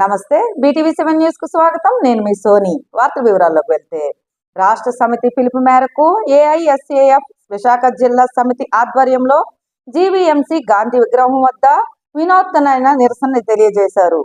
నమస్తే BTV seven న్యూస్కు స్వాగతం. నేను మీ సోని. వార్త వివరాల్లోకి వెళ్తే రాష్ట్ర సమితి పిలుపు మేరకు ఏఐఎస్ఏఎఫ్ విశాఖ జిల్లా సమితి ఆధ్వర్యంలో జీవీఎంసీ గాంధీ విగ్రహం వద్ద వినూత్నమైన నిరసన తెలియజేశారు.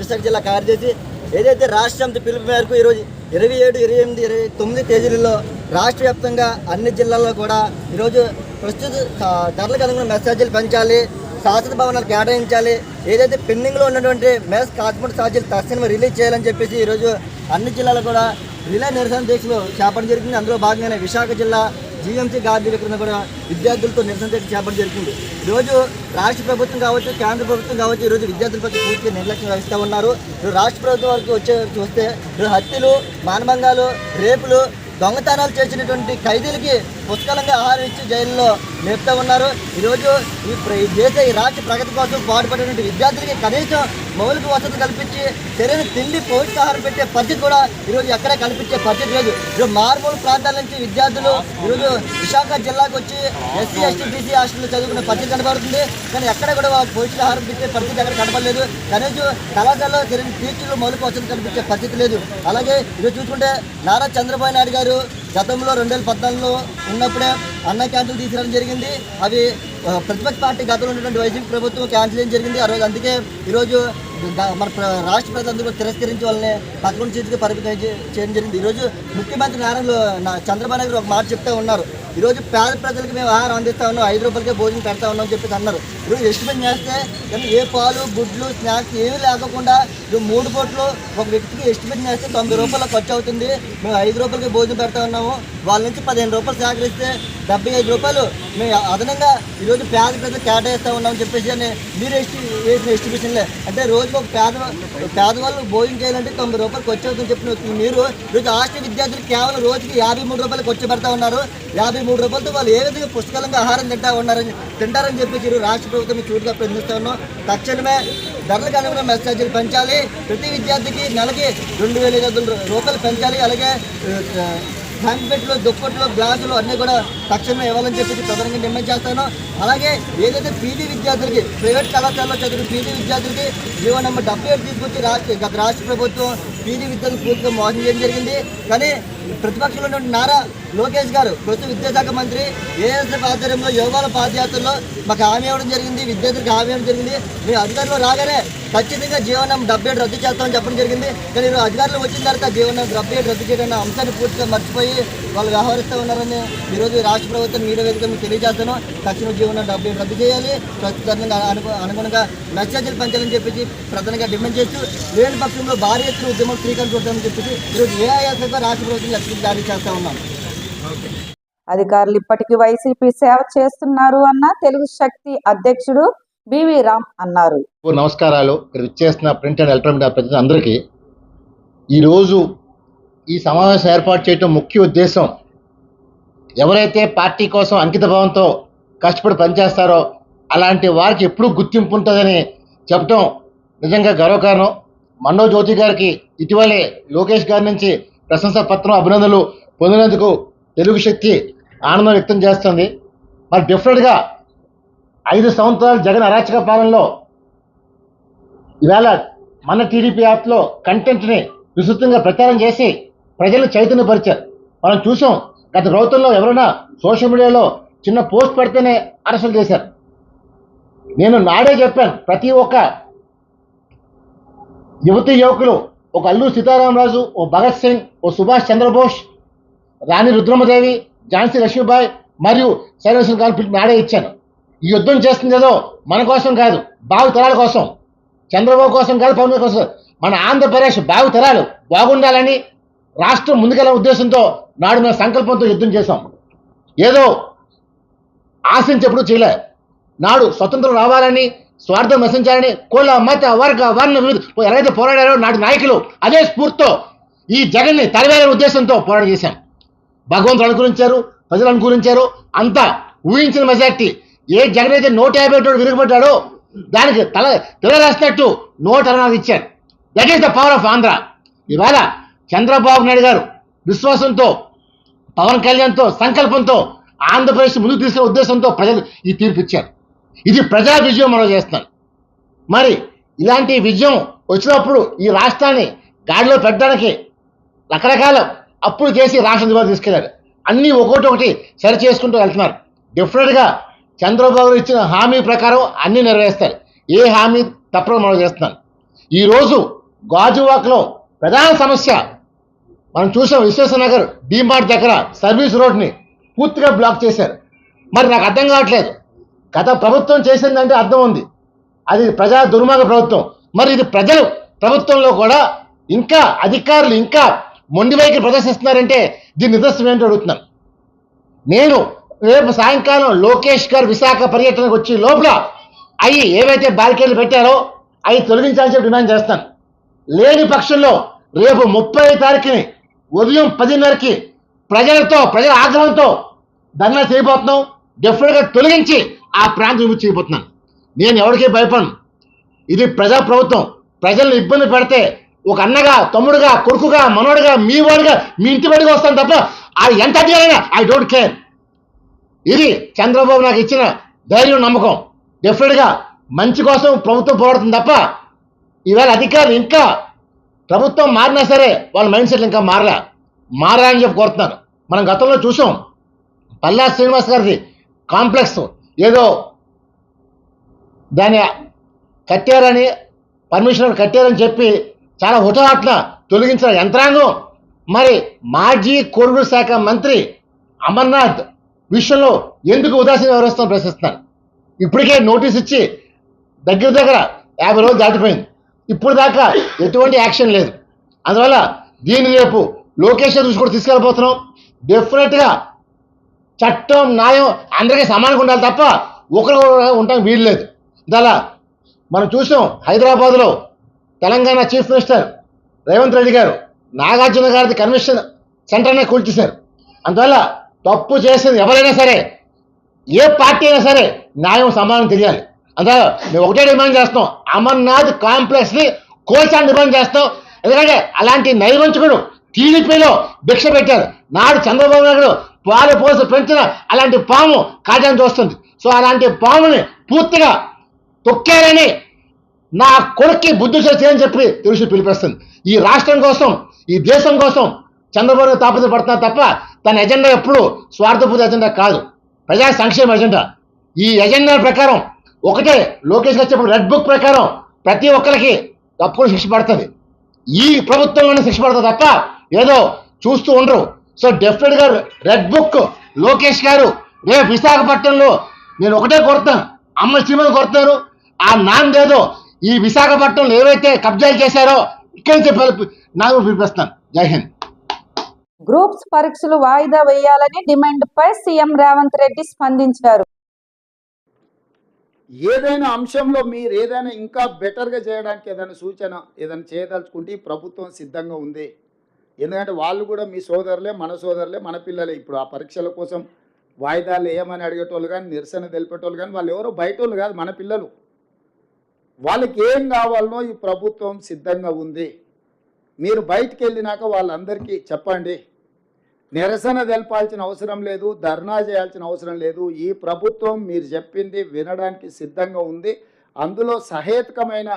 విశాఖ జిల్లా కార్యదర్శి ఏదైతే రాష్ట్ర సమితి పిలుపు మేరకు ఈరోజు ఇరవై ఏడు ఇరవై ఎనిమిది ఇరవై తొమ్మిది తేదీలలో రాష్ట్ర వ్యాప్తంగా అన్ని జిల్లాల్లో కూడా ఈరోజు ప్రస్తుత ఆ, ధరలకు అనుగుణ మెసేజ్లు పెంచాలి శాశ్వత భవనాలు కేటాయించాలి. ఏదైతే పెండింగ్లో ఉన్నటువంటి మెస్ కాస్మెటిక్ ఛార్జీలు తక్షణమే రిలీజ్ చేయాలని చెప్పేసి ఈరోజు అన్ని జిల్లాలో కూడా రిలే నిరసన దీక్షలు చేపట్టడం జరిగింది. అందులో భాగంగానే విశాఖ జిల్లా జీఎంసీ గాంధీ విగ్రహం కూడా విద్యార్థులతో నిరసన దీక్ష చేపట్టడం జరిగింది. ఈరోజు రాష్ట్ర ప్రభుత్వం కావచ్చు కేంద్ర ప్రభుత్వం కావచ్చు ఈరోజు విద్యార్థుల పట్ల పూర్తిగా నిర్లక్ష్యం వహిస్తూ ఉన్నారు. రాష్ట్ర ప్రభుత్వం వరకు వచ్చే చూస్తే హత్యలు మానభంగాలు రేపులు దొంగతనాలు చేసినటువంటి ఖైదీలకి పుష్కలంగా ఆహారం ఇచ్చి జైల్లో మేపుతూ ఉన్నారు. ఈరోజు ఈ ఈ దేశ ఈ రాష్ట్ర ప్రగతి కోసం పాటుపడినటువంటి విద్యార్థులకి కనీసం మౌలిక వసతి కల్పించి సరైన తిండి పౌష్టికాహారం పెట్టే పరిస్థితి కూడా ఈరోజు ఎక్కడ కల్పించే పరిస్థితి లేదు. ఈరోజు మారుమూల ప్రాంతాల నుంచి విద్యార్థులు ఈరోజు విశాఖ జిల్లాకు వచ్చి ఎస్సీ ఎస్టీ బీసీ హాస్టల్లో చదువుకునే పరిస్థితి కనబడుతుంది. కానీ ఎక్కడ కూడా వాళ్ళకి పౌష్టికాహారం పెట్టే పరిస్థితి ఎక్కడ కనపడలేదు కనీసం కళాశాలలో జరిగిన టీచర్లు మౌలిక వసతి కల్పించే పరిస్థితి లేదు. అలాగే ఈరోజు చూసుకుంటే నారా చంద్రబాబు నాయుడు గారు గతంలో రెండు వేల పద్నాలుగులో ఉన్నప్పుడే అన్న క్యాంటీన్లు తీసుకురావడం జరిగింది. అవి ప్రతిపక్ష పార్టీ గతంలో ఉన్నటువంటి వైసీపీ ప్రభుత్వం క్యాన్సిల్ చేయడం జరిగింది. ఆ రోజు అందుకే ఈరోజు మన రాష్ట్ర ప్రజలందరూ తిరస్కరించి వాళ్ళని పక్కన సీటుకి పరిమితం చేయడం జరిగింది. ఈరోజు ముఖ్యమంత్రి నారాయణ చంద్రబాబు నాయుడు ఒక మాట చెప్తా ఉన్నారు. ఈరోజు పేద ప్రజలకు మేము ఆహారం అందిస్తా ఉన్నాం ఐదు రూపాయలకే భోజనం పెడతా ఉన్నాం చెప్పేసి అన్నారు. ఈరోజు ఎస్టిమేట్ చేస్తే కానీ ఏ పాలు గుడ్లు స్నాక్స్ ఏమీ లేకుండా ఇప్పుడు మూడు కోట్లు ఒక వ్యక్తికి ఎస్టిమేట్ చేస్తే తొంభై రూపాయలు ఖర్చు అవుతుంది. మేము ఐదు రూపాయలకి భోజనం పెడతా ఉన్నాము. వాళ్ళ నుంచి పదిహేను రూపాయలు సేకరిస్తే డెబ్బై ఐదు రూపాయలు మేము అదనంగా ఈరోజు పేద ప్రజలు కేటాయిస్తా ఉన్నామని చెప్పేసి అని మీరు ఎస్టి వేసిన ఎస్టిమేషన్లే అంటే రోజుకు ఒక పేద పేదవాళ్ళు భోజనం చేయాలంటే తొంభై రూపాయలు ఖర్చు అవుతుందని చెప్పిన మీరు ఈరోజు హాస్టల్ విద్యార్థులు కేవలం రోజుకి యాభై మూడు రూపాయలు ఖర్చు పెడతా ఉన్నారు. యాభై మూడు రూపాయలతో వాళ్ళు ఏ విధంగా పుస్తకాలంగా ఆహారం తింటా ఉన్నారని తింటారని చెప్పేసి ఈరోజు రాష్ట్ర ప్రభుత్వం చూడుగా ప్రశ్నిస్తా ఉన్నాం. తక్షణమే ధరలకు అనుగుణ మెసేజ్లు పెంచాలి. ప్రతి విద్యార్థికి నెలకి రెండు వేల ఐదు వందల రూపాయలు పెంచాలి. అలాగే ఆ, హ్యాండ్బెట్లు దుప్పట్లు గ్లాసులు అన్నీ కూడా తక్షణమే ఇవ్వాలని చెప్పేసి ప్రధానంగా డిమాండ్ చేస్తాను అలాగే ఏదైతే పీజీ విద్యార్థులకి ప్రైవేట్ కళాశాలలో చదివిన పీజీ విద్యార్థులకి జీవో నెంబర్ డెబ్బై ఏడు తీసుకొచ్చి రాష్ట్ర గత రాష్ట్ర ప్రభుత్వం పీజీ విద్యార్థులు పూర్తిగా మోసం చేయడం జరిగింది. కానీ ప్రతిపక్షంలో నుండి నారా లోకేష్ గారు ప్రస్తుత విద్యాశాఖ మంత్రి ఏఎస్ఎఫ్ ఆధ్వర్యంలో యోగాల పాదయాత్రలో మాకు హామీ ఇవ్వడం జరిగింది విద్యార్థులకు హామీ ఇవ్వడం జరిగింది. మేము అధికారులు రాగానే ఖచ్చితంగా జీవనం డెబ్బై ఏడు రద్దు చేస్తామని చెప్పడం జరిగింది. కానీ ఈరోజు అధికారులు వచ్చిన తర్వాత జీవనం డెబ్బై ఏడు రద్దు చేయడం అంశాన్ని పూర్తిగా మర్చిపోయి వాళ్ళు వ్యవహరిస్తూ ఉన్నారని ఈరోజు రాష్ట్ర ప్రభుత్వం మీడియా వేదిక మీకు తెలియజేస్తాను. తక్షణ జీవనం డెబ్బై ఏడు రద్దు చేయాలి. ప్రస్తుతంగా అనుగుణంగా మెసేజ్లు పెంచాలని చెప్పేసి ప్రధానంగా డిమాండ్ చేస్తూ లేని పక్షంలో భారీ ఎత్తున ఉద్యమం శ్రీకారం చూద్దామని చెప్పేసి ఈరోజు ఏఐఎస్ఎఫ్ రాష్ట్ర ప్రభుత్వం లక్ష్యం జారీ చేస్తూ ఉన్నాం అధికారులు ఇప్పటికీ వైసీపీ సేవ చేస్తున్నారు అన్న తెలుగు శక్తి అధ్యక్షుడు బివి రామ్ అన్నారు. ఓ నమస్కారాలు. ఇక్కడ విచ్చేస్తున్న ప్రింట్ అండ్ ఎలక్ట్రానిక్ మీడియా ప్రతినిధులు అందరికీ ఈరోజు ఈ సమావేశం ఏర్పాటు చేయడం ముఖ్య ఉద్దేశం ఎవరైతే పార్టీ కోసం అంకిత భావంతో కష్టపడి పనిచేస్తారో అలాంటి వారికి ఎప్పుడూ గుర్తింపు ఉంటుందని చెప్పడం నిజంగా గర్వకారణం. మన్నో జ్యోతి గారికి ఇటీవలే లోకేష్ గారి నుంచి ప్రశంసా పత్రం అభినందనలు పొందినందుకు తెలుగు శక్తి ఆనందం వ్యక్తం చేస్తుంది. మరి డెఫినెట్గా ఐదు సంవత్సరాలు జగన్ అరాచక పాలనలో ఈవేళ మన టీడీపీ యాప్లో కంటెంట్ని విస్తృతంగా ప్రచారం చేసి ప్రజలను చైతన్యపరిచారు. మనం చూసాం గత ప్రభుత్వంలో ఎవరైనా సోషల్ మీడియాలో చిన్న పోస్ట్ పెడితేనే అరెస్టులు చేశారు. నేను నాడే చెప్పాను ప్రతి ఒక్క యువతి యువకులు ఒక అల్లు సీతారామరాజు ఓ భగత్ సింగ్ ఓ సుభాష్ చంద్రబోస్ రాణి రుద్రమదేవి ఝాన్సీ లక్ష్మీబాయి మరియు సైలేశ్వర గారి పిలుపు నాడే ఇచ్చాను ఈ యుద్ధం చేస్తుంది ఏదో మన కోసం కాదు బాగు తరాల కోసం. చంద్రబాబు కోసం కాదు పవన్ కోసం. మన ఆంధ్రప్రదేశ్ బాగు తరాలు బాగుండాలని రాష్ట్రం ముందుకెళ్ళ ఉద్దేశంతో నాడు మేము సంకల్పంతో యుద్ధం చేశాం. ఏదో ఆశించేప్పుడు చేయలే. నాడు స్వతంత్రం రావాలని స్వార్థం నశించాలని కుల మత వర్గ వర్ణ ఎవరైతే పోరాడారో నాటి నాయకులు అదే స్ఫూర్తితో ఈ జగన్ని తరివేయాలనే ఉద్దేశంతో పోరాటం చేశాం భగవంతుడు అనుకూలించారు ప్రజలు అనుకూలించారు అంతా ఊహించిన మెజార్టీ ఏ జగన్ అయితే నూట యాభై ఒకటి విరగబడ్డాడో దానికి తల తిరగేసినట్టు నూట అరవై నాలుగు ఇచ్చాడు that is the power of Andhra ఇవాళ చంద్రబాబు నాయుడు గారు విశ్వాసంతో పవన్ కళ్యాణ్తో సంకల్పంతో ఆంధ్రప్రదేశ్ ముందుకు తీసుకునే ఉద్దేశంతో ప్రజలు ఈ తీర్పు ఇచ్చారు. ఇది ప్రజా విజయం మనం చేస్తున్నాం. మరి ఇలాంటి విజయం వచ్చినప్పుడు ఈ రాష్ట్రాన్ని గాడిలో పెట్టడానికి రకరకాల అప్పులు చేసి రాష్ట్రం ద్వారా తీసుకెళ్ళారు అన్నీ ఒకటి ఒకటి సరి చేసుకుంటూ వెళ్తున్నారు. డెఫినెట్గా చంద్రబాబు ఇచ్చిన హామీ ప్రకారం అన్నీ నెరవేరుస్తారు. ఏ హామీ తప్పడం మనం చేస్తున్నాను ఈరోజు గాజువాక్లో ప్రధాన సమస్య మనం చూసాం విశ్వేశ్వరనగర్ డిమార్ట్ దగ్గర సర్వీస్ రోడ్ని పూర్తిగా బ్లాక్ చేశారు. మరి నాకు అర్థం కావట్లేదు. గత ప్రభుత్వం చేసిందంటే అర్థం ఉంది. అది ప్రజా దుర్మార్గ ప్రభుత్వం. మరి ఇది ప్రజలు ప్రభుత్వంలో కూడా ఇంకా అధికారులు ఇంకా మొండి వైఖరి ప్రదర్శిస్తున్నారంటే దీని నిదర్శనం ఏంటో అడుగుతున్నాను నేను రేపు సాయంకాలం లోకేష్ గారు విశాఖ పర్యటనకు వచ్చి లోపల అవి ఏవైతే బ్యారికేడ్లు పెట్టారో అవి తొలగించాల్సి డిమాండ్ చేస్తాను. లేని పక్షంలో రేపు ముప్పై తారీఖుని ఉదయం పదిన్నరకి ప్రజలతో ప్రజల ఆగ్రహంతో ధర్నా చేయబోతున్నాం. డెఫినెట్గా తొలగించి ఆ ప్రాంతం విముక్తి చేయబోతున్నాను నేను ఎవరికీ భయపడను. ఇది ప్రజా ప్రభుత్వం ప్రజల్ని ఇబ్బంది పెడితే ఒక అన్నగా తమ్ముడుగా కొడుకుగా మనోడుగా మీ వాడిగా మీ ఇంటి వాడిగా వస్తాను తప్ప అది ఎంత అడిగారైనా ఐ డోంట్ కేర్ ఇది చంద్రబాబు నాకు ఇచ్చిన ధైర్యం నమ్మకం. డెఫినెట్గా మంచి కోసం ప్రభుత్వం పోరాడుతుంది తప్ప ఈవేళ అధికారులు ఇంకా ప్రభుత్వం మారినా సరే వాళ్ళ మైండ్ సెట్లు ఇంకా మారలే. మారాలని చెప్పి కోరుతున్నారు మనం గతంలో చూసాం. పల్లా శ్రీనివాస్ గారిది కాంప్లెక్స్ ఏదో దాన్ని కట్టారని పర్మిషన్ కట్టారని చెప్పి చాలా హుటాహట్న తొలగించిన యంత్రాంగం. మరి మాజీ కొడుకు శాఖ మంత్రి అమర్నాథ్ విషయంలో ఎందుకు ఉదాసీన వ్యవహరిస్తాను ప్రశ్నిస్తున్నాను ఇప్పటికే నోటీస్ ఇచ్చి దగ్గర దగ్గర యాభై రోజులు దాటిపోయింది. ఇప్పుడు దాకా ఎటువంటి యాక్షన్ లేదు. అందువల్ల దీన్ని రేపు లోకేష్ దృష్టి కూడా తీసుకెళ్ళిపోతున్నాం డెఫినెట్గా చట్టం న్యాయం అందరికీ సమానంగా ఉండాలి తప్ప ఒకరు ఉండటం వీలు లేదు. దాలా మనం చూసాం హైదరాబాద్లో తెలంగాణ చీఫ్ మినిస్టర్ రేవంత్ రెడ్డి గారు నాగార్జున గారిది కన్వెన్షన్ సెంటర్నే కూల్చేశారు. అందువల్ల తప్పు చేసింది ఎవరైనా సరే ఏ పార్టీ అయినా సరే న్యాయం సమానం తెలియాలి. అందువల్ల మేము ఒకటే డిమాండ్ చేస్తాం అమర్నాథ్ కాంప్లెక్స్ని కోల్చాలని డిమాండ్ చేస్తాం ఎందుకంటే అలాంటి నైవంచకుడు టీడీపీలో భిక్ష పెట్టారు. నాడు చంద్రబాబు నాయుడు పాలు పోసి పెంచిన అలాంటి పాము కాజాన్ని చూస్తుంది సో అలాంటి పాముని పూర్తిగా తొక్కారని నా కొడుక్కి బుద్ధి చేయని చెప్పి తెలుసు పిలిపిస్తుంది. ఈ రాష్ట్రం కోసం ఈ దేశం కోసం చంద్రబాబు నాయుడు తాపత్రపడుతున్నారు తప్ప తన ఎజెండా ఎప్పుడు స్వార్థపూర్తి ఎజెండా కాదు. ప్రజా సంక్షేమ ఎజెండా. ఈ ఎజెండా ప్రకారం ఒకటే లోకేష్ గారు చెప్పిన రెడ్ బుక్ ప్రకారం ప్రతి ఒక్కరికి తప్పకుండా శిక్ష పడుతుంది. ఈ ప్రభుత్వంలోనే శిక్ష పడుతుంది తప్ప ఏదో చూస్తూ ఉండరు. సో డెఫినెట్గా రెడ్ బుక్ లోకేష్ గారు రేపు విశాఖపట్నంలో నేను ఒకటే కోరుతాను అమ్మ శ్రీమతి కోరుతారు ఆ నాందేదో ఈ విశాఖపట్నంలో ఏవైతే కబ్జాలు చేశారో ఇక్కడి నుంచి నాకు పిలిపిస్తాను జై హింద్. గ్రూప్స్ పరీక్షలు వాయిదా వేయాలని డిమాండ్పై సీఎం రేవంత్ రెడ్డి స్పందించారు. ఏదైనా అంశంలో మీరు ఏదైనా ఇంకా బెటర్గా చేయడానికి ఏదైనా సూచన ఏదైనా చేయదలుచుకుంటే ప్రభుత్వం సిద్ధంగా ఉంది. ఎందుకంటే వాళ్ళు కూడా మీ సోదరులే మన సోదరులే మన పిల్లలే. ఇప్పుడు ఆ పరీక్షల కోసం వాయిదాలు వేయమని అడిగేటోళ్ళు కానీ నిరసన తెలిపేటోళ్ళు కానీ వాళ్ళు ఎవరో బయట వాళ్ళు కాదు మన పిల్లలు. వాళ్ళకి ఏం కావాలనో ఈ ప్రభుత్వం సిద్ధంగా ఉంది. మీరు బయటికి వెళ్ళినాక వాళ్ళందరికీ చెప్పండి. నిరసన తెలపాల్సిన అవసరం లేదు ధర్నా చేయాల్సిన అవసరం లేదు. ఈ ప్రభుత్వం మీరు చెప్పింది వినడానికి సిద్ధంగా ఉంది. అందులో సహేతుకమైన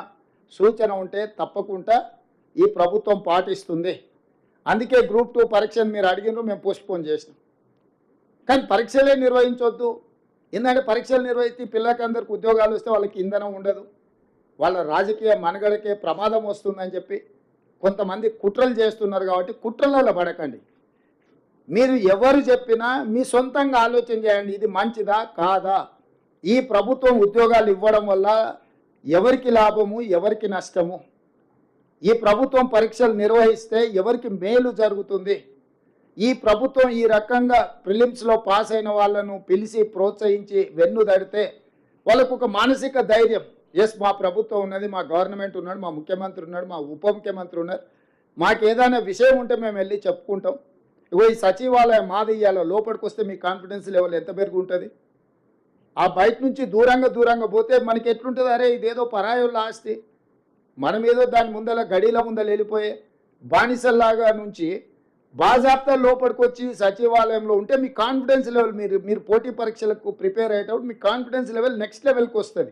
సూచన ఉంటే తప్పకుండా ఈ ప్రభుత్వం పాటిస్తుంది. అందుకే గ్రూప్ టూ పరీక్షను మీరు అడిగినారు మేము పోస్ట్పోన్ చేసినాం. కానీ పరీక్షలే నిర్వహించవద్దు ఎందుకంటే పరీక్షలు నిర్వహిస్తే పిల్లలకి ఉద్యోగాలు వస్తే వాళ్ళకి ఇంధనం ఉండదు. వాళ్ళ రాజకీయ మనుగడకే ప్రమాదం వస్తుందని చెప్పి కొంతమంది కుట్రలు చేస్తున్నారు కాబట్టి కుట్రలలో పడకండి. మీరు ఎవరు చెప్పినా మీ సొంతంగా ఆలోచన చేయండి ఇది మంచిదా కాదా? ఈ ప్రభుత్వం ఉద్యోగాలు ఇవ్వడం వల్ల ఎవరికి లాభము ఎవరికి నష్టము? ఈ ప్రభుత్వం పరీక్షలు నిర్వహిస్తే ఎవరికి మేలు జరుగుతుంది? ఈ ప్రభుత్వం ఈ రకంగా ప్రిలిమ్స్లో పాస్ అయిన వాళ్ళను పిలిచి ప్రోత్సహించి వెన్ను దడితే వాళ్ళకు ఒక మానసిక ధైర్యం. ఎస్ మా ప్రభుత్వం ఉన్నది మా గవర్నమెంట్ ఉన్నాడు మా ముఖ్యమంత్రి ఉన్నాడు మా ఉప ముఖ్యమంత్రి ఉన్నారు. మాకు ఏదైనా విషయం ఉంటే మేము వెళ్ళి చెప్పుకుంటాం. ఇగో ఈ సచివాలయం మాది ఇయ్యాల లోపలికి వస్తే మీ కాన్ఫిడెన్స్ లెవెల్ ఎంత పెరుగుంటుంది? ఆ బయట నుంచి దూరంగా దూరంగా పోతే మనకి ఎట్లుంటుంది? అరే ఇదేదో పరాయోళ్ళ ఆస్తి. మనం ఏదో దాని ముందల గడిల ముందల వెళ్ళిపోయే బానిసల్లాగా నుంచి బాజాప్తా లోపలికి వచ్చి సచివాలయంలో ఉంటే మీ కాన్ఫిడెన్స్ లెవెల్ మీరు మీరు పోటీ పరీక్షలకు ప్రిపేర్ అయ్యేటప్పుడు మీ కాన్ఫిడెన్స్ లెవెల్ నెక్స్ట్ లెవెల్కి వస్తుంది.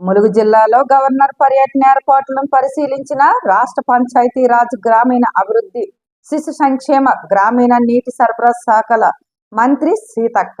ములుగు జిల్లాలో గవర్నర్ పర్యటన ఏర్పాట్లను పరిశీలించిన రాష్ట్ర పంచాయతీరాజ్ గ్రామీణ అభివృద్ధి శిశు సంక్షేమ గ్రామీణ నీటి సరఫరా శాఖల మంత్రి సీతక్క.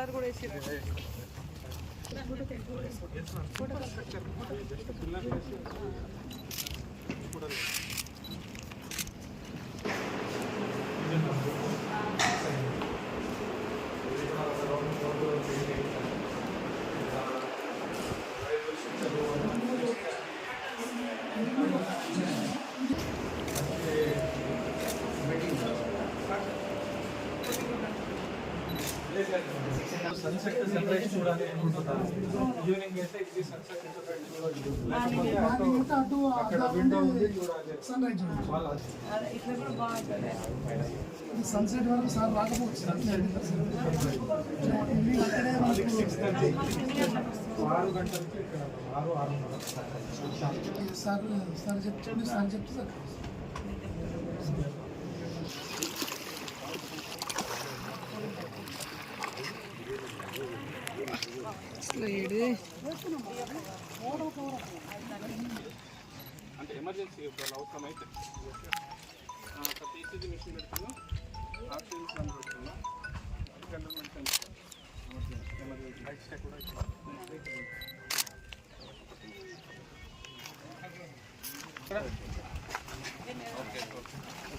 కలర్ కూడా వేసి ఫోటో చూడాలి అనుకుంటున్నాను ఈవినింగ్ అయితే ఇది సన్సెట్ సెపరేట్ చూడాలి అక్కడ విండో ఉంది చూడాలి. వాళ్ళ ఇట్లా కూడా బాగుంటుంది. సన్సెట్ వరకు సార్ రాకపోవచ్చు. సిక్స్ థర్టీ ఆరు గంటలకి ఇక్కడ ఆరు ఆరున్నర. సార్ సార్ చెప్తే సార్ చెప్తే సార్. అంటే ఎమర్జెన్సీ ఒకవేళ అవసరం అయితే మిషన్ పెడుతున్నాం ఆక్సిజన్ ప్లాన్ ఎమర్జెన్సీ కూడా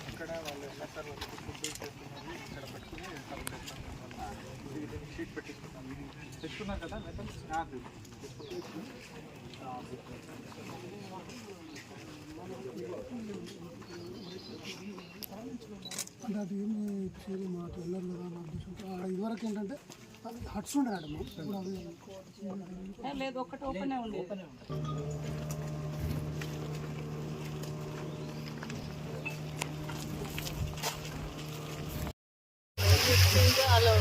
ఇక్కడ వాళ్ళు ఎలా సార్ వాళ్ళకి ఫుడ్ చేస్తున్నారు ఇక్కడ పెట్టుకుని ఇది షీట్ పెట్టిస్తున్నాం తెచ్చుకున్నారు కదా మెథడ్ అంటే అది ఏమి చేయాలి మాట వెళ్ళరు కదా నా ఉద్దేశంతో. ఆడ ఇదివరకు ఏంటంటే అది హట్స్ ఉండే ఆడ ఇప్పుడు అది లేదు ఒక్కటి ఓపెన్ ఉంది আলো।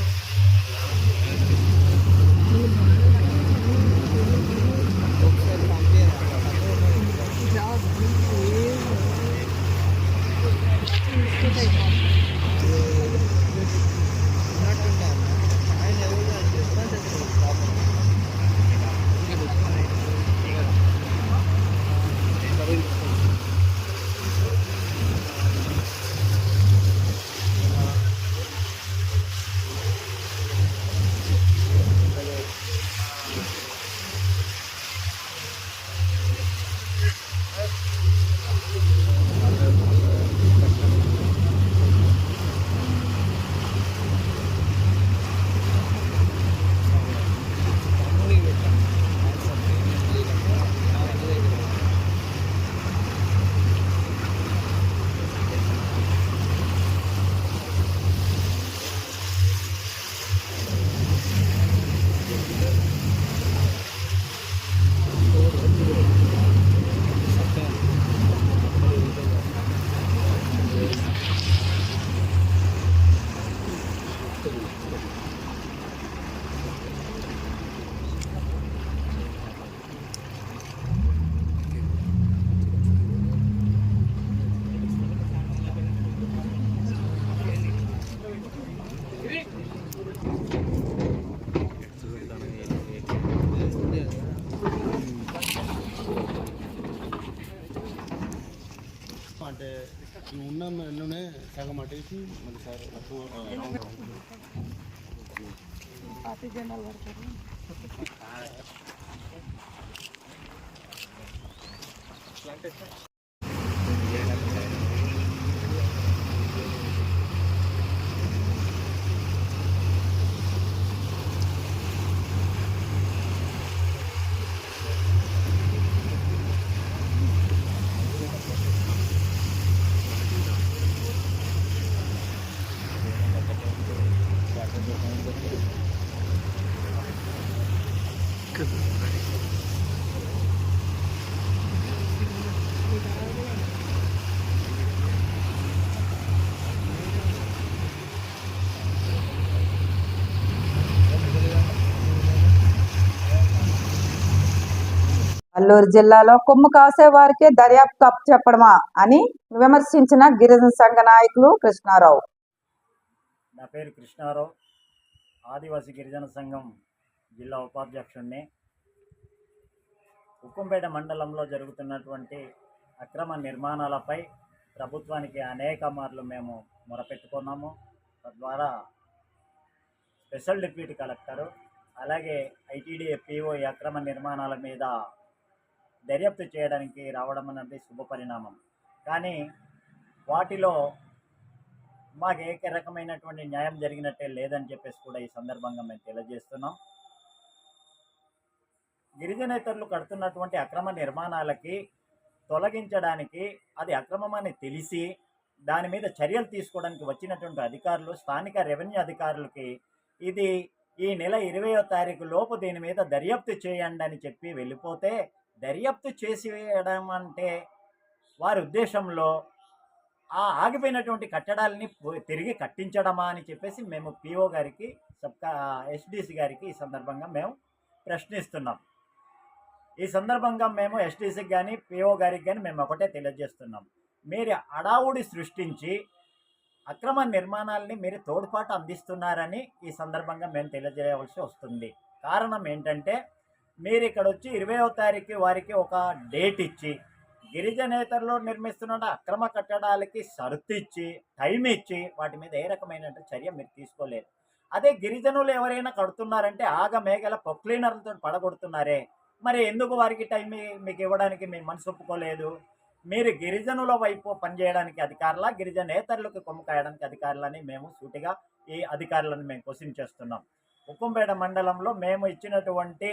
నెలలోనే సగం అటేసి మళ్ళీ సార్ పార్టీ జెండాలు పడతారు అల్లూరు జిల్లాలో కొమ్ము కాసే వారికే దర్యాప్తు అప్పు చెప్పడమా అని విమర్శించిన గిరిజన సంఘ నాయకులు కృష్ణారావు. నా పేరు కృష్ణారావు. ఆదివాసీ గిరిజన సంఘం జిల్లా ఉపాధ్యక్షుడిని ఉక్కంపేట మండలంలో జరుగుతున్నటువంటి అక్రమ నిర్మాణాలపై ప్రభుత్వానికి అనేక మార్లు మేము మొరపెట్టుకున్నాము. తద్వారా స్పెషల్ డిప్యూటీ కలెక్టరు అలాగే ఐటీడీ పిఓ ఈ అక్రమ నిర్మాణాల మీద దర్యాప్తు చేయడానికి రావడం అన్నది శుభపరిణామం. కానీ వాటిలో మాకు ఏ రకమైనటువంటి న్యాయం జరిగినట్టే లేదని చెప్పేసి కూడా ఈ సందర్భంగా మేము తెలియజేస్తున్నాం. గిరిజనేతరులు కడుతున్నటువంటి అక్రమ నిర్మాణాలకి తొలగించడానికి అది అక్రమమని తెలిసి దాని మీద చర్యలు తీసుకోవడానికి వచ్చినటువంటి అధికారులు స్థానిక రెవెన్యూ అధికారులకి ఇది ఈ నెల ఇరవయో తారీఖు లోపు దీని మీద దర్యాప్తు చేయండి అని చెప్పి వెళ్ళిపోతే దర్యాప్తు చేసి వేయడం అంటే వారి ఉద్దేశంలో ఆ ఆగిపోయినటువంటి కట్టడాలని తిరిగి కట్టించడమా అని చెప్పేసి మేము పిఓ గారికి సబ్ ఎస్డిసి గారికి ఈ సందర్భంగా మేము ప్రశ్నిస్తున్నాం. ఈ సందర్భంగా మేము ఎస్టీసీకి కానీ పిఓ గారికి కానీ మేము ఒకటే తెలియజేస్తున్నాం. మీరు అడావుడి సృష్టించి అక్రమ నిర్మాణాలని మీరు తోడ్పాటు అందిస్తున్నారని ఈ సందర్భంగా మేము తెలియజేయవలసి వస్తుంది. కారణం ఏంటంటే మీరు ఇక్కడ వచ్చి ఇరవయో తారీఖు వారికి ఒక డేట్ ఇచ్చి గిరిజనేతరులు నిర్మిస్తున్న అక్రమ కట్టడాలకి షరతు ఇచ్చి టైం ఇచ్చి వాటి మీద ఏ రకమైన చర్య మీరు తీసుకోలేదు. అదే గిరిజనులు ఎవరైనా కడుతున్నారంటే ఆగ మేఘల పొక్లీనర్లతో పడగొడుతున్నారే. మరి ఎందుకు వారికి టైం మీకు ఇవ్వడానికి మీ మనసు ఒప్పుకోలేదు? మీరు గిరిజనుల వైపు పనిచేయడానికి అధికారులా? గిరిజనేతరులకు కొమ్ము కాయడానికి అధికారులని మేము సూటిగా ఈ అధికారులను మేము క్వశ్చన్ చేస్తున్నాం. ఉక్కంపేట మండలంలో మేము ఇచ్చినటువంటి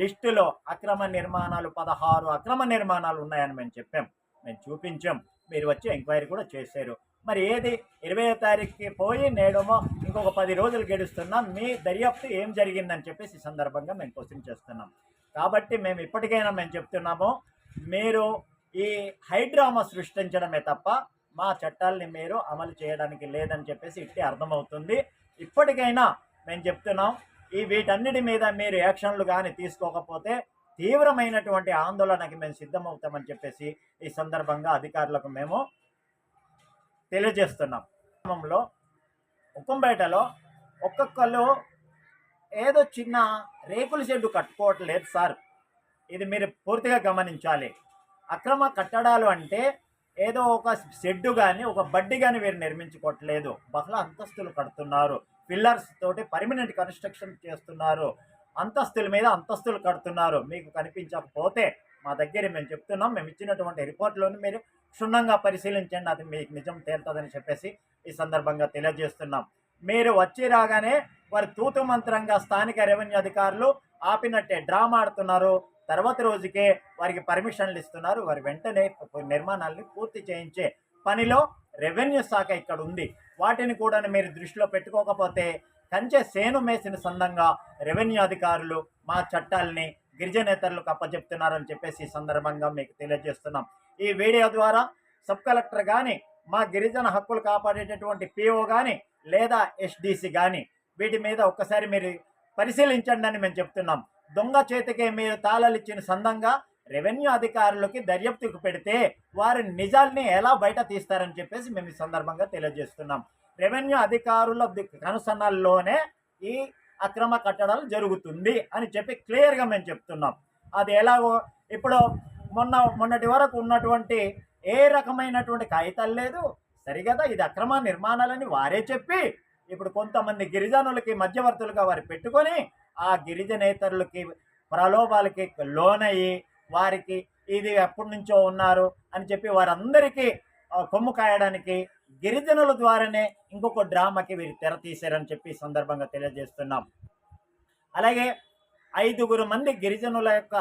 లిస్టులో అక్రమ నిర్మాణాలు పదహారు అక్రమ నిర్మాణాలు ఉన్నాయని మేము చెప్పాం. మేము చూపించాం. మీరు వచ్చి ఎంక్వైరీ కూడా చేశారు. మరి ఏది? ఇరవై తారీఖుకి పోయి నేడమో ఇంకొక పది రోజులు గడుస్తున్నాం మీ దర్యాప్తు ఏం జరిగిందని చెప్పేసి ఈ సందర్భంగా మేము క్వశ్చన్ చేస్తున్నాం. కాబట్టి మేము ఇప్పటికైనా మేము చెప్తున్నాము మీరు ఈ హైడ్రామా సృష్టించడమే తప్ప మా చట్టాలని మీరు అమలు చేయడానికి లేదని చెప్పేసి ఇట్టి అర్థమవుతుంది. ఇప్పటికైనా మేము చెప్తున్నాం ఈ వీటన్నిటి మీద మీరు యాక్షన్లు కానీ తీసుకోకపోతే తీవ్రమైనటువంటి ఆందోళనకి మేము సిద్ధమవుతామని చెప్పేసి ఈ సందర్భంగా అధికారులకు మేము తెలియజేస్తున్నాం. గ్రామంలో ఉక్కంపేటలో ఒక్కొక్కరు ఏదో చిన్న రేకుల షెడ్డు కట్టుకోవట్లేదు సార్. ఇది మీరు పూర్తిగా గమనించాలి. అక్రమ కట్టడాలు అంటే ఏదో ఒక షెడ్డు కానీ ఒక బడ్డి కానీ వీరు నిర్మించుకోవట్లేదు. బహుళ అంతస్తులు కడుతున్నారు. పిల్లర్స్ తోటి పర్మనెంట్ కన్స్ట్రక్షన్ చేస్తున్నారు. అంతస్తుల మీద అంతస్తులు కడుతున్నారు. మీకు కనిపించకపోతే మా దగ్గర మేము చెప్తున్నాం. మేము ఇచ్చినటువంటి రిపోర్ట్లోని మీరు క్షుణ్ణంగా పరిశీలించండి. అది మీకు నిజం తేలుతుందని చెప్పేసి ఈ సందర్భంగా తెలియజేస్తున్నాం. మీరు వచ్చి రాగానే వారి తూతు మంత్రంగా స్థానిక రెవెన్యూ అధికారులు ఆపినట్టే డ్రామా ఆడుతున్నారు. తర్వాత రోజుకే వారికి పర్మిషన్లు ఇస్తున్నారు. వారి వెంటనే నిర్మాణాలని పూర్తి చేయించే పనిలో రెవెన్యూ శాఖ ఇక్కడ ఉంది. వాటిని కూడా మీరు దృష్టిలో పెట్టుకోకపోతే కంచె సేను మేసిన సందంగా రెవెన్యూ అధికారులు మా చట్టాలని గిరిజనేతరులకు అప్పచెప్తున్నారని చెప్పేసి ఈ సందర్భంగా మీకు తెలియజేస్తున్నాం. ఈ వీడియో ద్వారా సబ్ కలెక్టర్ కానీ మా గిరిజన హక్కులు కాపాడేటటువంటి పిఓ కానీ లేదా ఎస్డిసి కానీ వీటి మీద ఒక్కసారి మీరు పరిశీలించండి అని మేము చెప్తున్నాం. దొంగ చేతికే మీరు తాళాలు ఇచ్చిన సందంగా రెవెన్యూ అధికారులకి దర్యాప్తుకు పెడితే వారి నిజాల్ని ఎలా బయట తీస్తారని చెప్పేసి మేము ఈ సందర్భంగా తెలియజేస్తున్నాం. రెవెన్యూ అధికారుల కనుసన్నల్లోనే ఈ అక్రమ కట్టడాలు జరుగుతుంది అని చెప్పి క్లియర్గా మేము చెప్తున్నాం. అది ఎలాగో ఇప్పుడు మొన్న మొన్నటి వరకు ఉన్నటువంటి ఏ రకమైనటువంటి కాగితాలు లేదు. సరిగదా ఇది అక్రమ నిర్మాణాలని వారే చెప్పి ఇప్పుడు కొంతమంది గిరిజనులకి మధ్యవర్తులుగా వారు పెట్టుకొని ఆ గిరిజనేతరులకి ప్రలోభాలకి లోనయ్యి వారికి ఇది ఎప్పటి నుంచో ఉన్నారు అని చెప్పి వారందరికీ కొమ్ము కాయడానికి గిరిజనుల ద్వారానే ఇంకొక డ్రామాకి వీరు తెర తీశారని చెప్పి సందర్భంగా తెలియజేస్తున్నాం. అలాగే ఐదుగురు మంది గిరిజనుల యొక్క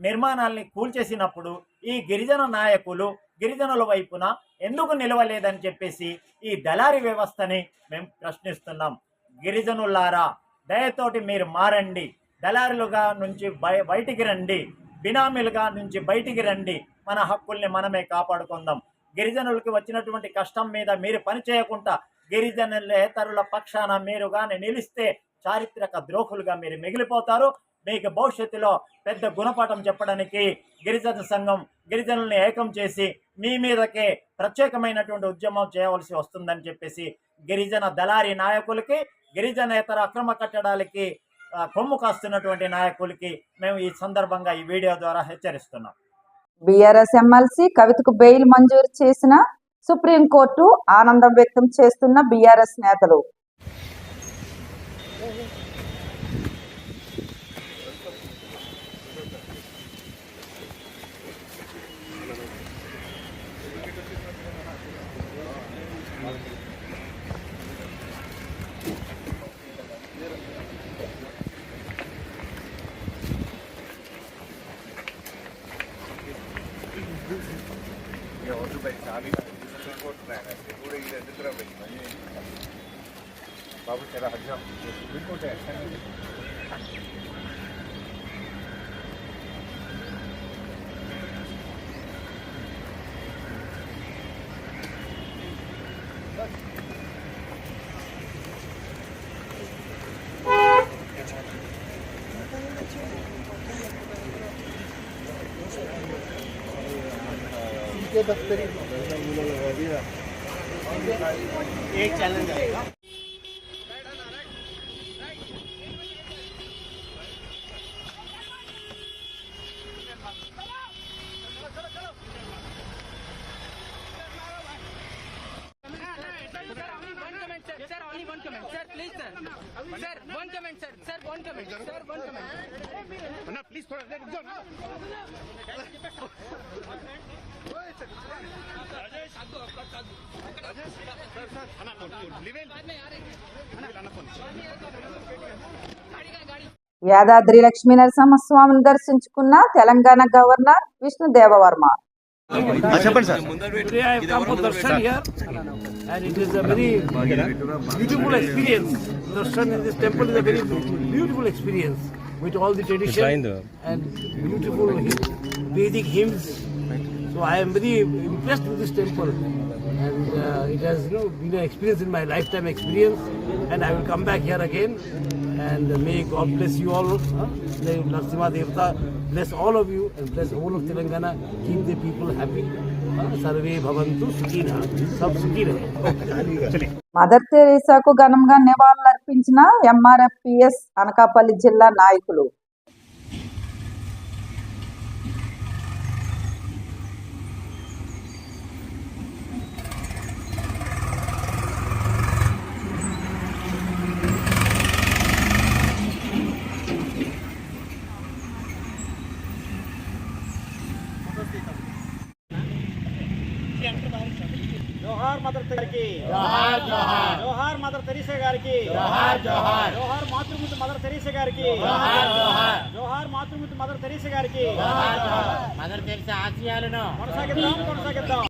నిర్మాణాల్ని కూల్చేసినప్పుడు ఈ గిరిజన నాయకులు గిరిజనుల వైపున ఎందుకు నిలవలేదని చెప్పేసి ఈ దళారీ వ్యవస్థని మేము ప్రశ్నిస్తున్నాం. గిరిజనులారా దయతోటి మీరు మారండి. దళారులుగా నుంచి బయ బయటికి రండి. బినామీలుగా నుంచి బయటికి రండి. మన హక్కుల్ని మనమే కాపాడుకుందాం. గిరిజనులకి వచ్చినటువంటి కష్టం మీద మీరు పని చేయకుండా గిరిజనులేతరుల పక్షాన మీరు కానీ నిలిస్తే చారిత్రక ద్రోహులుగా మీరు మిగిలిపోతారు. మీకు భవిష్యత్తులో పెద్ద గుణపాఠం చెప్పడానికి గిరిజన సంఘం గిరిజనుల్ని ఏకం చేసి మీ మీదకే ప్రత్యేకమైనటువంటి ఉద్యమం చేయవలసి వస్తుందని చెప్పేసి గిరిజన దళారీ నాయకులకి గిరిజనేతర అక్రమ కట్టడాలకి కొమ్ము కాస్తున్నటువంటి నాయకులకి మేము ఈ సందర్భంగా ఈ వీడియో ద్వారా హెచ్చరిస్తున్నాం. బీఆర్ఎస్ ఎమ్మెల్సీ కవితకు బెయిల్ మంజూరు చేసిన సుప్రీంకోర్టు ఆనందం వ్యక్తం చేస్తున్న బీఆర్ఎస్ నేతలు. दफ्तरी एक चैलेंज आएगा యాదాద్రి లక్ష్మీ నరసింహస్వామిని దర్శించుకున్న Telangana governor Vishnu Dev Varma darshan here, and it is a very beautiful experience. Darshan in this temple is a very beautiful experience with all the tradition and beautiful Vedic hymns. So I am very impressed with this temple, and uh, it has you know been an experience in my lifetime experience, and I will come back here again. And may God bless you all. Huh? May Narasimha Devata bless all of you and bless whole of Telangana. Keep the people happy. Sab sukhi rahe. Mother తెరీసాకు ఘనంగా నివాళులర్పించిన ఎంఆర్ఎఫ్పిఎస్ అనకాపల్లి జిల్లా నాయకులు జోహార్ mother గారికి జోహార్ జోహార్ జోహార్ mother Teresa గారికి. జోహార్ జోహార్. జోహార్ మాతృమూర్తి mother Teresa గారికి. జోహార్ జోహార్. జోహార్ మాతృమూర్తి mother Teresa గారికి. జోహార్ జోహార్. Mother Teresa ఆశయాలను. కొనసాగిద్దాం కొనసాగిద్దాం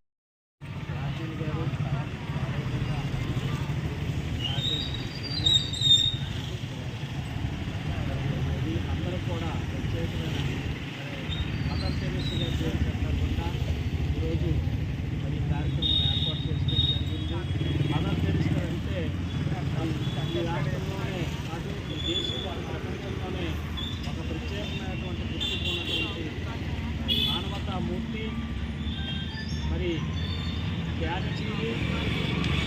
అందరూ కూడా ప్రత్యేకమైన మదర్ తెరీసా గారి జయంతి సందర్భంగా ఈరోజు మరి ఈ కార్యక్రమం ఏర్పాటు చేసుకోవడం జరిగింది మదర్ తెరీసా అంటే ఈ రాష్ట్రంలోనే కాదు ఈ దేశంలో ప్రపంచంలోనే ఒక ప్రత్యేకమైనటువంటి గుర్తింపు ఉన్నటువంటి మానవతా మూర్తి మరి త్యాగశీలి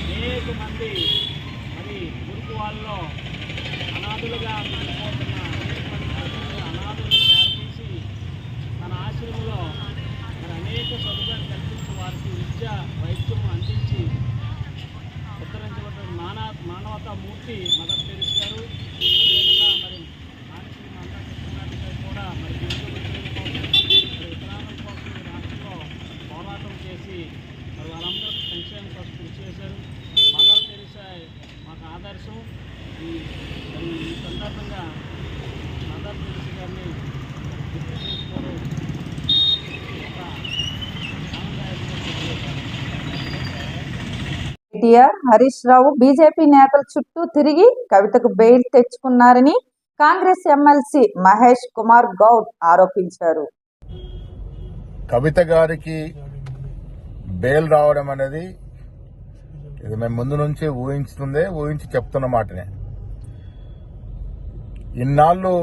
అనేక మంది మరి గురుకు వాళ్ళలో అనాథులుగా మిగిలిపోతున్న అనేక మంది ప్రజలను అనాథులుగా తయారు చేసి తన ఆశ్రమంలో మరి అనేక సదుపాయాలు కల్పించి వారికి కేటీఆర్ హరీష్ రావు బీజేపీ నేతల చుట్టూ తిరిగి కవితకు బెయిల్ తెచ్చుకున్నారని కాంగ్రెస్ ఎమ్మెల్సీ మహేష్ కుమార్ గౌడ్ ఆరోపించారు. కవిత గారికి బెయిల్ రావడం అనేది ఇది మేము ముందు నుంచి ఊహించుతుందే ఊహించి చెప్తున్న మాటనే. ఇన్నాళ్ళు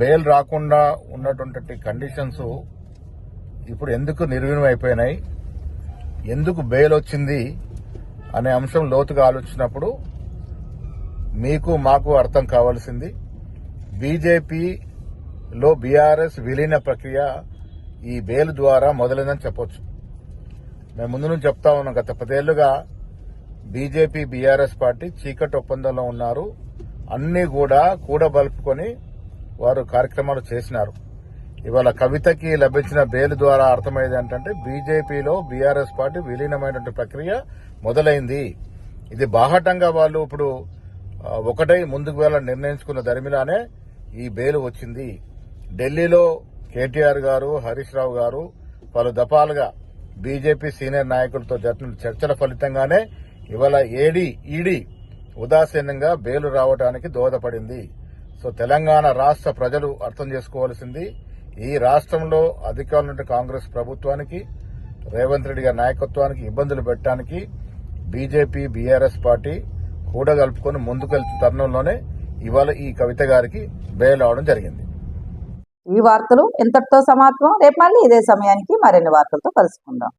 బెయిల్ రాకుండా ఉన్నటువంటి కండిషన్స్ ఇప్పుడు ఎందుకు నిర్వీణమైపోయినాయి ఎందుకు బెయిల్ వచ్చింది? అనే అంశం లోతుగా ఆలోచించినప్పుడు మీకు మాకు అర్థం కావాల్సింది. బీజేపీలో బీఆర్ఎస్ విలీన ప్రక్రియ ఈ బేలు ద్వారా మొదలైందని చెప్పొచ్చు. మేము ముందు నుంచి చెప్తా ఉన్నాం గత పదేళ్ళుగా బీజేపీ బీఆర్ఎస్ పార్టీ చీకటి ఒప్పందంలో ఉన్నారు. అన్ని కూడా కూడబలుపుకొని వారు కార్యక్రమాలు చేసినారు. ఇవాళ కవితకి లభించిన బెయిల్ ద్వారా అర్థమయ్యేది ఏంటంటే బీజేపీలో బీఆర్ఎస్ పార్టీ విలీనమైనటువంటి ప్రక్రియ మొదలైంది. ఇది బాహటంగా వాళ్ళు ఇప్పుడు ఒకటై ముందుకు వెళ్ళాలని నిర్ణయించుకున్న దరిమిలానే ఈ బెయిల్ వచ్చింది. ఢిల్లీలో కేటీఆర్ గారు హరీష్ రావు గారు పలు దఫాలుగా బీజేపీ సీనియర్ నాయకులతో జరిపిన చర్చల ఫలితంగానే ఇవాళ ఏడీ ఈడీ ఉదాసీనంగా బెయిల్ రావడానికి దోహదపడింది. సో తెలంగాణ రాష్ట్ర ప్రజలు అర్థం చేసుకోవాల్సింది ఈ రాష్ట్రంలో అధికారులు కాంగ్రెస్ ప్రభుత్వానికి రేవంత్ రెడ్డి గారి నాయకత్వానికి ఇబ్బందులు పెట్టడానికి బీజేపీ బీఆర్ఎస్ పార్టీ కూడగలుపుకొని ముందుకెళ్తున్న తరుణంలోనే ఇవాళ ఈ కవిత గారికి బెయిల్ అవడం జరిగింది. ఈ వార్తలు ఇంతటితో సమాప్తం. రేపు మళ్ళీ ఇదే సమయానికి మరిన్ని వార్తలతో కలుసుకుందాం.